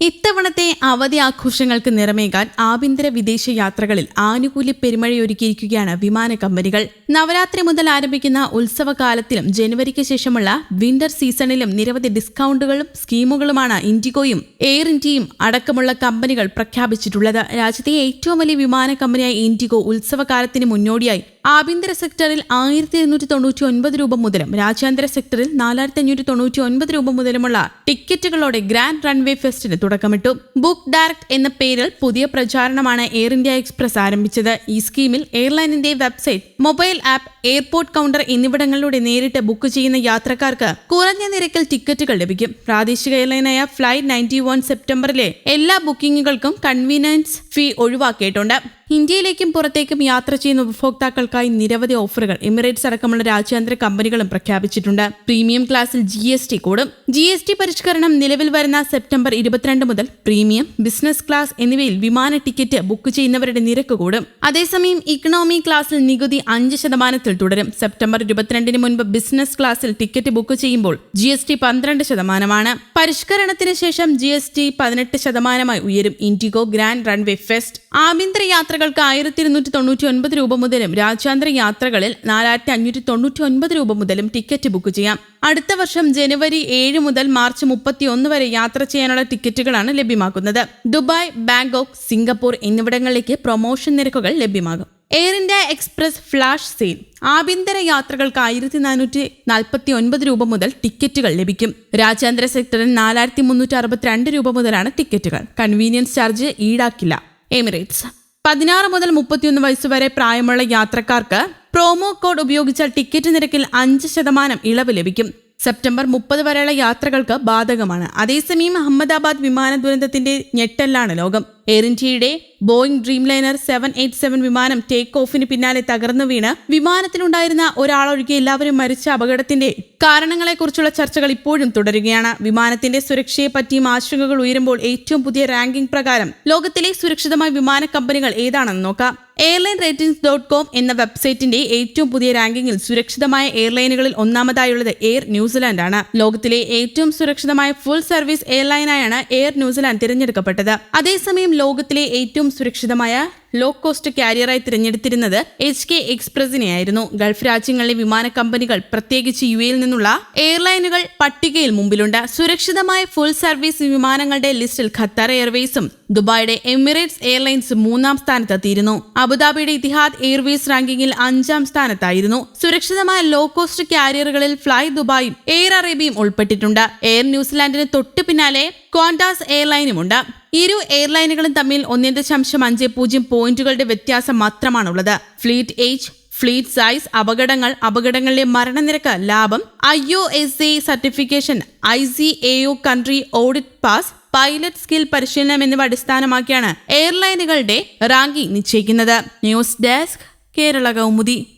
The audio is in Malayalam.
ഇത്തവണത്തെ അവധി ആഘോഷങ്ങൾക്ക് നിറമേകാൻ ആഭ്യന്തര വിദേശ യാത്രകളിൽ ആനുകൂല്യ പെരുമഴയൊരുക്കിയിരിക്കുകയാണ് വിമാന കമ്പനികൾ. നവരാത്രി മുതൽ ആരംഭിക്കുന്ന ഉത്സവകാലത്തിലും ജനുവരിക്ക് ശേഷമുള്ള വിന്റർ സീസണിലും നിരവധി ഡിസ്കൗണ്ടുകളും സ്കീമുകളുമാണ് ഇൻഡിഗോയും എയർ ഇന്ത്യയും അടക്കമുള്ള കമ്പനികൾ പ്രഖ്യാപിച്ചിട്ടുള്ളത്. രാജ്യത്തെ ഏറ്റവും വലിയ വിമാന കമ്പനിയായ ഇൻഡിഗോ ഉത്സവകാലത്തിന് മുന്നോടിയായി ആഭ്യന്തര സെക്ടറിൽ ആയിരത്തി ഇരുന്നൂറ്റി തൊണ്ണൂറ്റി ഒൻപത് രൂപ മുതലും രാജ്യാന്തര സെക്ടറിൽ നാലായിരത്തി അഞ്ഞൂറ്റി തൊണ്ണൂറ്റി ഒൻപത് രൂപ മുതലുമുള്ള ടിക്കറ്റുകളോടെ ഗ്രാൻഡ് റൺവേ ഫെസ്റ്റിന് തുടക്കമിട്ടു. ബുക്ക് ഡയറക്ട് എന്ന പേരിൽ പുതിയ പ്രചാരണമാണ് എയർ ഇന്ത്യ എക്സ്പ്രസ് ആരംഭിച്ചത്. ഈ സ്കീമിൽ എയർലൈനിന്റെ website mobile app airport counter എന്നിവിടങ്ങളിലൂടെ നേരിട്ട് ബുക്ക് ചെയ്യുന്ന യാത്രക്കാർക്ക് കുറഞ്ഞ നിരക്കിൽ ടിക്കറ്റുകൾ ലഭിക്കും. പ്രാദേശിക എയർലൈനായ ഫ്ലൈറ്റ് നയന്റി വൺ സെപ്റ്റംബറിലെ എല്ലാ ബുക്കിംഗുകൾക്കും കൺവീനിയൻസ് ഫീ ഒഴിവാക്കിയിട്ടുണ്ട്. ഇന്ത്യയിലേക്കും പുറത്തേക്കും യാത്ര ചെയ്യുന്ന ഉപഭോക്താക്കൾക്കായി നിരവധി ഓഫറുകൾ എമിറേറ്റ്സ് അടക്കമുള്ള രാജ്യാന്തര കമ്പനികളും പ്രഖ്യാപിച്ചിട്ടുണ്ട്. പ്രീമിയം ക്ലാസിൽ ജി എസ് ടി കൂടും ജി എസ് ടി പരിഷ്കരണം നിലവിൽ വരുന്ന സെപ്റ്റംബർ ഇരുപത്തിരണ്ട് മുതൽ പ്രീമിയം ബിസിനസ് ക്ലാസ് എന്നിവയിൽ വിമാന ടിക്കറ്റ് ബുക്ക് ചെയ്യുന്നവരുടെ നിരക്ക് കൂടും. അതേസമയം ഇക്കണോമി ക്ലാസിൽ നികുതി അഞ്ച് ശതമാനത്തിൽ തുടരും. സെപ്റ്റംബർ ഇരുപത്തിരണ്ടിന് മുൻപ് ബിസിനസ് ക്ലാസിൽ ടിക്കറ്റ് ബുക്ക് ചെയ്യുമ്പോൾ ജി എസ് ടി പന്ത്രണ്ട് ശതമാനമാണ്. പരിഷ്കരണത്തിന് ശേഷം ജി എസ് ടി പതിനെട്ട് ശതമാനമായി ഉയരും. ഇൻഡിഗോ ഗ്രാൻഡ് റൺവേ ഫെസ്റ്റ് ആഭ്യന്തര യാത്രകൾക്ക് ആയിരത്തി ഇരുന്നൂറ്റി തൊണ്ണൂറ്റി ഒൻപത് രൂപ മുതലും രാജ്യാന്തര യാത്രകളിൽ നാലായിരത്തി അഞ്ഞൂറ്റി തൊണ്ണൂറ്റി ഒൻപത് രൂപ മുതലും ടിക്കറ്റ് ബുക്ക് ചെയ്യാം. അടുത്ത വർഷം ജനുവരി ഏഴ് മുതൽ മാർച്ച് മുപ്പത്തി ഒന്ന് വരെ യാത്ര ചെയ്യാനുള്ള ടിക്കറ്റുകളാണ് ലഭ്യമാക്കുന്നത്. ദുബായ് ബാങ്കോക്ക് സിംഗപ്പൂർ എന്നിവിടങ്ങളിലേക്ക് പ്രൊമോഷൻ നിരക്കുകൾ ലഭ്യമാകും. Air India Express flash sale. ആഭ്യന്തര യാത്രകൾക്ക് ആയിരത്തി നാനൂറ്റി നാൽപ്പത്തി ഒൻപത് രൂപ മുതൽ ടിക്കറ്റുകൾ ലഭിക്കും. രാജ്യാന്തര സെക്ടറിൽ നാലായിരത്തി മുന്നൂറ്റി അറുപത്തിരണ്ട് രൂപ മുതലാണ് ടിക്കറ്റുകൾ. കൺവീനിയൻസ് ചാർജ് ഈടാക്കില്ല. എമിറേറ്റ്സ്. പതിനാറ് മുതൽ മുപ്പത്തിയൊന്ന് വയസ്സ് വരെ പ്രായമുള്ള യാത്രക്കാർക്ക് പ്രോമോ കോഡ് ഉപയോഗിച്ചാൽ ടിക്കറ്റ് നിരക്കിൽ അഞ്ച് ശതമാനം ഇളവ് ലഭിക്കും. സെപ്റ്റംബർ മുപ്പത് വരെയുള്ള യാത്രകൾക്ക് ബാധകമാണ്. അതേസമയം അഹമ്മദാബാദ് വിമാന ദുരന്തത്തിന്റെ ഞെട്ടലാണ് ലോകം. എയർ ഇന്ത്യയുടെ Boeing dreamliner seven eight seven വിമാനം ടേക്ക് ഓഫിന് പിന്നാലെ തകർന്നു വീണ്. വിമാനത്തിലുണ്ടായിരുന്ന ഒരാളൊഴികെ എല്ലാവരും മരിച്ച അപകടത്തിന്റെ കാരണങ്ങളെക്കുറിച്ചുള്ള ചർച്ചകൾ ഇപ്പോഴും തുടരുകയാണ്. വിമാനത്തിന്റെ സുരക്ഷയെ പറ്റിയും ആശങ്കകൾ ഉയരുമ്പോൾ ഏറ്റവും പുതിയ റാങ്കിംഗ് പ്രകാരം ലോകത്തിലെ സുരക്ഷിതമായ വിമാന കമ്പനികൾ ഏതാണെന്ന് നോക്കാം. എയർലൈൻ റേറ്റിംഗ്സ് ഡോട്ട് കോം എന്ന വെബ്സൈറ്റിന്റെ ഏറ്റവും പുതിയ റാങ്കിങ്ങിൽ സുരക്ഷിതമായ എയർലൈനുകളിൽ ഒന്നാമതായുള്ളത് എയർ ന്യൂസിലാൻഡ് ആണ് ലോകത്തിലെ ഏറ്റവും സുരക്ഷിതമായ ഫുൾ സർവീസ് എയർലൈനായാണ് എയർ ന്യൂസിലാൻഡ് തിരഞ്ഞെടുക്കപ്പെട്ടത്. അതേസമയം ലോകത്തിലെ ഏറ്റവും സുരക്ഷിതമായ ലോ കോസ്റ്റ് കാരിയറായി തിരഞ്ഞെടുത്തിരുന്നത് എച്ച് കെ എക്സ്പ്രസിനെയായിരുന്നു. ഗൾഫ് രാജ്യങ്ങളിലെ വിമാന കമ്പനികൾ പ്രത്യേകിച്ച് യു എയിൽ നിന്നുള്ള എയർലൈനുകൾ പട്ടികയിൽ മുമ്പിലുണ്ട്. സുരക്ഷിതമായ ഫുൾ സർവീസ് വിമാനങ്ങളുടെ ലിസ്റ്റിൽ ഖത്തർ എയർവേസും ദുബായിയുടെ എമിറേറ്റ്സ് എയർലൈൻസ് മൂന്നാം സ്ഥാനത്തെത്തിയിരുന്നു. അബുദാബിയുടെ ഇതിഹാദ് എയർവേസ് റാങ്കിങ്ങിൽ അഞ്ചാം സ്ഥാനത്തായിരുന്നു. സുരക്ഷിതമായ ലോ കോസ്റ്റ് കാരിയറുകളിൽ ഫ്ലൈ ദുബായും എയർ അറേബ്യയും ഉൾപ്പെട്ടിട്ടുണ്ട്. എയർ ന്യൂസിലാൻഡിന് തൊട്ടു പിന്നാലെ ക്വാണ്ടാസ് എയർലൈനുമുണ്ട്. ഇരു എയർലൈനുകളും തമ്മിൽ ഒന്നേ ദശാംശം അഞ്ച് പൂജ്യം പോയിന്റുകളുടെ വ്യത്യാസം മാത്രമാണുള്ളത്. ഫ്ലീറ്റ് ഏജ് ഫ്ലീറ്റ് സൈസ് അപകടങ്ങൾ അപകടങ്ങളിലെ മരണനിരക്ക് ലാഭം I O S A certification I C A O country audit pass pilot skill പരിശീലനം എന്നിവ അടിസ്ഥാനമാക്കിയാണ് എയർലൈനുകളുടെ റാങ്കിംഗ് നിശ്ചയിക്കുന്നത്. News desk Kerala Kaumudi.